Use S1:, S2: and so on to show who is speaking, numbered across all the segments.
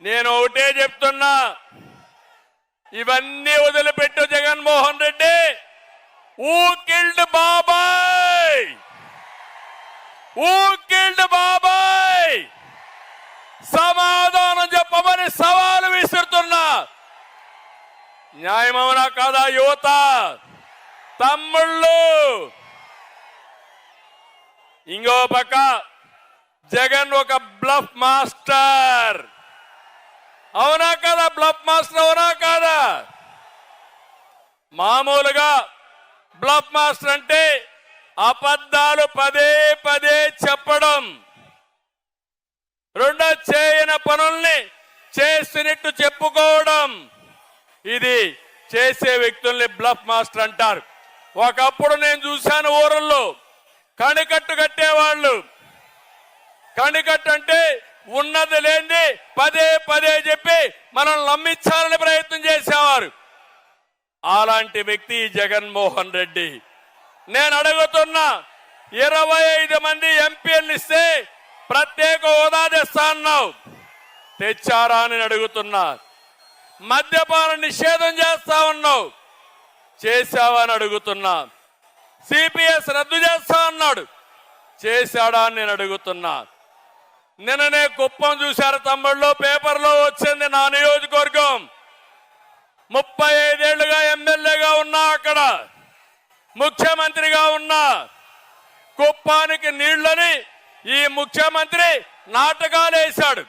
S1: నేను ఒకటే చెప్తున్నా. ఇవన్నీ వదిలిపెట్టు జగన్మోహన్ రెడ్డి. ఊ కిల్డ్ బాబాయ్. ఊ కిల్డ్ బాబాయ్. సమాధానం చెప్పమని సవాలు విసురుతున్నా. న్యాయమవునా కాదా యువత? తమ్ముళ్ళు. ఇంకో పక్క జగన్ ఒక బ్లఫ్ మాస్టర్. అవునా కదా? బ్లఫ్ మాస్టర్ అవునా కాదా? మామూలుగా బ్లఫ్ మాస్టర్ అంటే అబద్ధాలు పదే పదే చెప్పడం. రెండో చేయని పనుల్ని చేసినట్టు చెప్పుకోవడం. ఇది చేసే వ్యక్తుల్ని బ్లఫ్ మాస్టర్ అంటారు. ఒకప్పుడు నేను చూశాను ఊరల్లో. కణికట్టు కట్టేవాళ్ళు. కణికట్టు అంటే ఉన్నది లేని పదే పదే చెప్పి మనం నమ్మించాలని ప్రయత్నం చేసేవారు. అలాంటి వ్యక్తి జగన్మోహన్ రెడ్డి. నేను అడుగుతున్నా ఇరవై ఐదు మంది ఎంపీలు ఇస్తే ప్రత్యేక హోదా తెస్తా అన్నావు. తెచ్చారా అని అడుగుతున్నా. మద్యపాన నిషేధం చేస్తా ఉన్నావు. చేశావా అని అడుగుతున్నా. సిపిఎస్ రద్దు చేస్తా అన్నాడు. చేశాడా అని నేను అడుగుతున్నా. నిన్ననే కుప్పం చూశారు తమ్ముళ్ళు. పేపర్లో వచ్చింది నా నియోజకవర్గం. ముప్పై ఐదేళ్ళుగా ఎమ్మెల్యేగా ఉన్నా అక్కడ. ముఖ్యమంత్రిగా ఉన్నా. కుప్పానికి నీళ్ళని ఈ ముఖ్యమంత్రి నాటకాలు వేశాడు.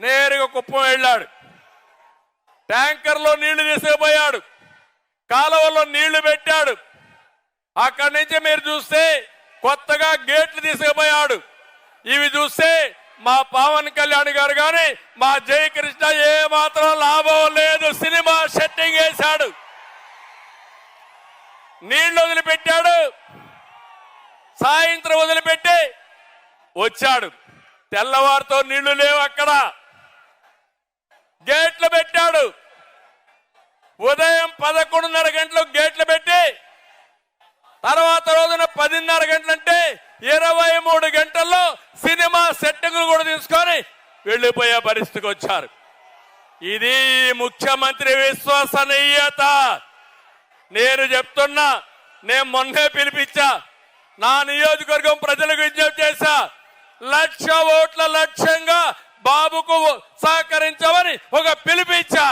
S1: నేరుగా కుప్పం వెళ్ళాడు. ట్యాంకర్లో నీళ్ళు తీసుకుపోయాడు. కాలువలో నీళ్ళు పెట్టాడు. అక్కడి నుంచి మీరు చూస్తే కొత్తగా గేట్లు తీసుకుపోయాడు. ఇవి చూస్తే మా పవన్ కళ్యాణ్ గారు కానీ మా జయకృష్ణ ఏ మాత్రం లాభం లేదు. సినిమా సెట్టింగ్ వేశాడు. నీళ్ళు వదిలిపెట్టాడు. సాయంత్రం వదిలిపెట్టి వచ్చాడు. తెల్లవారితో నీళ్ళు లేవు అక్కడ. గేట్లు పెట్టాడు. ఉదయం పదకొండున్నర గంటలకు గేట్లు పెట్టి తర్వాత రోజున పదిన్నర గంటలంటే ఇరవై మూడు గంటల్లో సినిమా సెట్టింగ్లు కూడా తీసుకొని వెళ్ళిపోయే పరిస్థితికి వచ్చారు. ఇది ముఖ్యమంత్రి విశ్వసనీయత. నేను చెప్తున్నా నేను మొన్నే పిలిపించా నా నియోజకవర్గం ప్రజలకు విజ్ఞప్తి చేశా లక్ష ఓట్ల లక్ష్యంగా బాబుకు సహకరించమని ఒక పిలిపించా.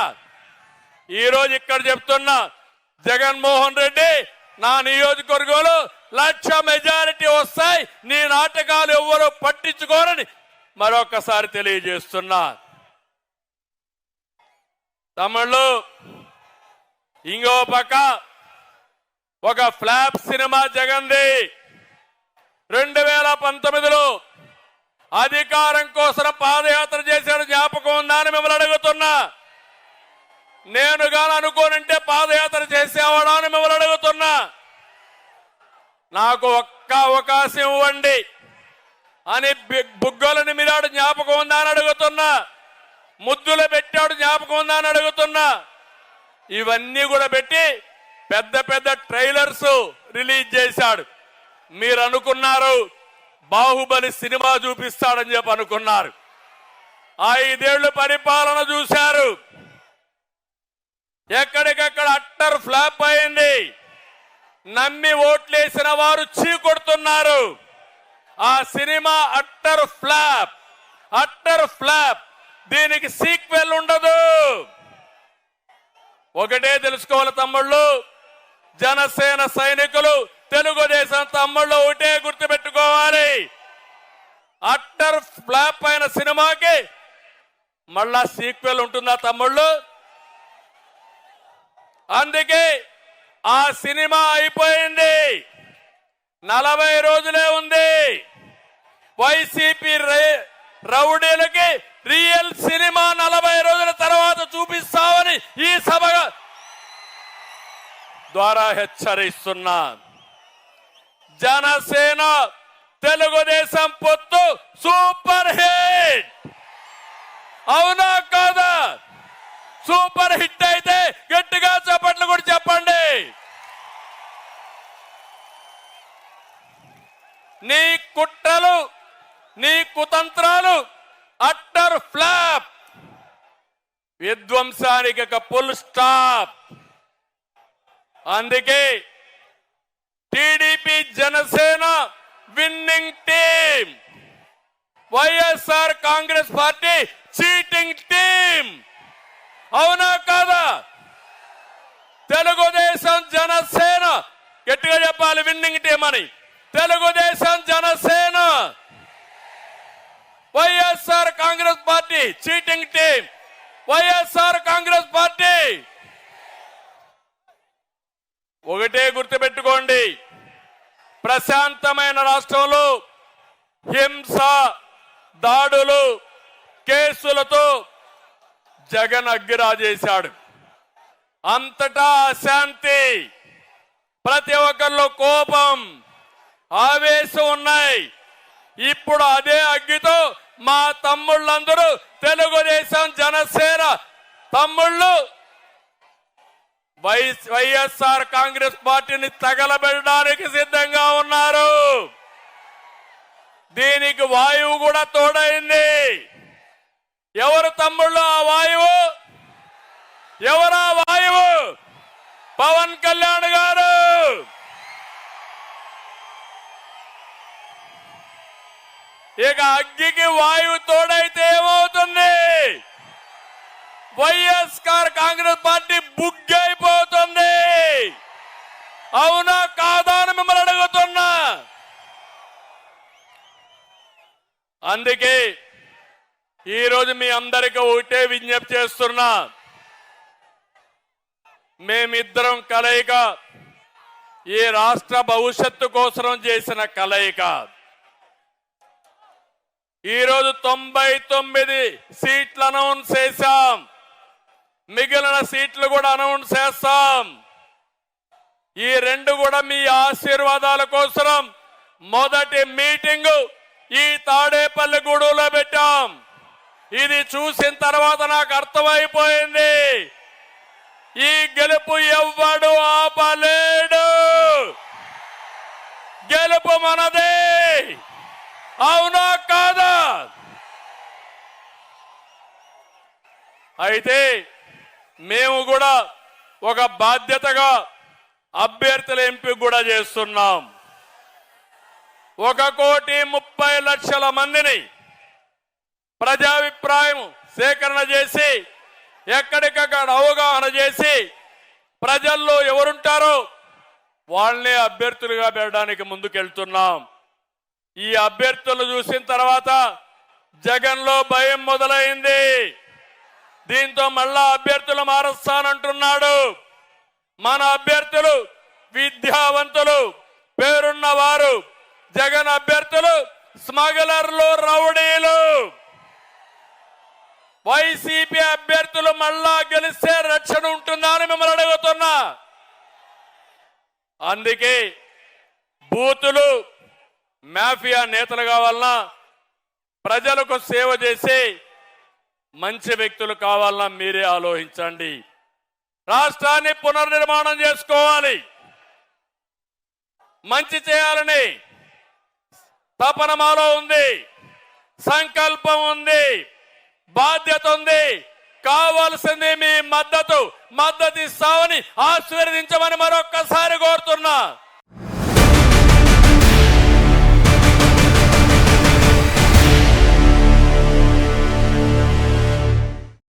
S1: ఈ రోజు ఇక్కడ చెప్తున్నా జగన్మోహన్ రెడ్డి నా నియోజకవర్గంలో లక్ష మెజారిటీ వస్తాయి. నీ నాటకాలు ఎవ్వరూ పట్టించుకోరని మరొకసారి తెలియజేస్తున్నా. తమిళ్ళు ఇంకో పక్క ఒక ఫ్లాప్ సినిమా జగన్ది రెండు వేల పంతొమ్మిదిలో అధికారం కోసం పాదయాత్ర చేశాడు జ్ఞాపకం ఉందా అని మిమ్మల్ని అడుగుతున్నా. నేను గాని అనుకోనంటే పాదయాత్ర చేసేవాడా అని మిమ్మల్ని అడుగుతున్నా. నాకు ఒక్క అవకాశం ఇవ్వండి అని బి- బుగ్గలని మీదాడు జ్ఞాపకం ఉందా అని అడుగుతున్నా. ముద్దులు పెట్టాడు జ్ఞాపకం ఉందా అని అడుగుతున్నా. ఇవన్నీ కూడా పెట్టి పెద్ద పెద్ద ట్రైలర్స్ రిలీజ్ చేశాడు. మీరు అనుకున్నారు బాహుబలి సినిమా చూపిస్తాడని చెప్పి అనుకున్నారు. ఐదేళ్ళు పరిపాలన చూశారు. ఎక్కడికక్కడ అట్టర్ ఫ్లాప్ అయింది. నమ్మి ఓట్లేసిన వారు చీకొడుతున్నారు. ఆ cinema utter flop utter flop. దీనికి సీక్వెల్ ఉండదు. ఒకటే తెలుసుకోవాలి తమ్ముళ్ళు జనసేన సైనికులు తెలుగుదేశం తమ్ముళ్ళు ఒకటే గుర్తుపెట్టుకోవాలి. అట్టర్ ఫ్లాప్ అయిన సినిమాకి మళ్ళా సీక్వెల్ ఉంటుందా తమ్ముళ్ళు? అందుకే ఆ సినిమా అయిపోయింది. నలభై రోజులే ఉంది. వైసీపీ రే- రౌడీలకి రియల్ సినిమా నలభై రోజుల తర్వాత చూపిస్తామని ఈ సభ ద్వారా హెచ్చరిస్తున్నా. జనసేన తెలుగుదేశం పొత్తు సూపర్ హిట్. అవునా కాదా? సూపర్ హిట్ అయితే గట్టిగా చప్పట్లు కూడా చెప్పండి. నీ కుట్రలు నీ కుతంత్రాలు అట్టర్ ఫ్లాప్. విధ్వంసానికి ఒక ఫుల్ స్టాప్. అందుకే TDP Janasena winning team YSR Congress party cheating team అవునా కాదా? తెలుగుదేశం జనసేన గట్టిగా చెప్పాలి విన్నింగ్ టీం అని. Telugudesam Janasena. YSR Congress party cheating team YSR Congress party. ఒకటే గుర్తుపెట్టుకోండి ప్రశాంతమైన రాష్ట్రంలో హింస దాడులు కేసులతో జగన్ అగ్గిరాజేశాడు. అంతటా అశాంతి ప్రతి ఒక్కరిలో కోపం ఆవేశం ఉన్నాయి. ఇప్పుడు అదే అగ్గితో మా తమ్ముళ్ళందరూ తెలుగుదేశం జనసేన తమ్ముళ్ళు వై వైఎస్ఆర్ కాంగ్రెస్ పార్టీని తగలబెట్టడానికి సిద్ధంగా ఉన్నారు. దీనికి వాయువు కూడా తోడైంది. ఎవరు తమ్ముళ్ళు ఆ వాయువు? ఎవరా వాయువు? పవన్ కళ్యాణ్ గారు! ఇక అగ్గికి వాయువు తోడైతే ఏమవుతుంది? వైఎస్ఆర్ కాంగ్రెస్ పార్టీ బుగ్గైపోతుంది. అవునా కాదా అని మిమ్మల్ని అడుగుతున్నా. అందుకే ఈరోజు మీ అందరికీ ఒకటే విజ్ఞప్తి చేస్తున్నా. మేమిద్దరం కలయిక ఈ రాష్ట్ర భవిష్యత్తు కోసం చేసిన కలయిక. ఈరోజు తొంభై తొమ్మిది సీట్లు అనౌన్స్ చేశాం. మిగిలిన సీట్లు కూడా అనౌన్స్ చేస్తాం. ఈ రెండు కూడా మీ ఆశీర్వాదాల కోసం మొదటి మీటింగు ఈ తాడేపల్లిగూడెలో పెట్టాం. ఇది చూసిన తర్వాత నాకు అర్థమైపోయింది. ఈ గెలుపు ఎవ్వడు ఆపలేడు. గెలుపు మనదే. అవునా కాదా? అయితే మేము కూడా ఒక బాధ్యతగా అభ్యర్థుల ఎంపిక కూడా చేస్తున్నాం. ఒక కోటి ముప్పై లక్షల మందిని ప్రజాభిప్రాయం సేకరణ చేసి ఎక్కడికక్కడ అవగాహన చేసి ప్రజల్లో ఎవరుంటారో వాళ్ళనే అభ్యర్థులుగా పెట్టడానికి ముందుకెళ్తున్నాం. ఈ అభ్యర్థులు చూసిన తర్వాత జగన్లో భయం మొదలైంది. దీంతో మళ్ళా అభ్యర్థులు మారుస్తానంటున్నాడు. మన అభ్యర్థులు విద్యావంతులు పేరున్నవారు జగన్ అభ్యర్థులు స్మగ్లర్లు రౌడీలు. వైసీపీ అభ్యర్థులు మళ్ళా గెలిస్తే రక్షణ ఉంటుందా అని మిమ్మల్ని అడుగుతున్నా. అందుకే బూతులు మాఫియా నేతలు కావాలన్నా ప్రజలకు సేవ చేసే మంచి వ్యక్తులు కావాలన్నా మీరే ఆలోచించండి. రాష్ట్రాన్ని పునర్నిర్మాణం చేసుకోవాలి. మంచి చేయాలని తపన మాలో ఉంది. సంకల్పం ఉంది. కావాల్సింది మీ మద్దతు. మద్దతు ఇస్తామని ఆశీర్వదించమని మరొక్కసారి కోరుతున్నా.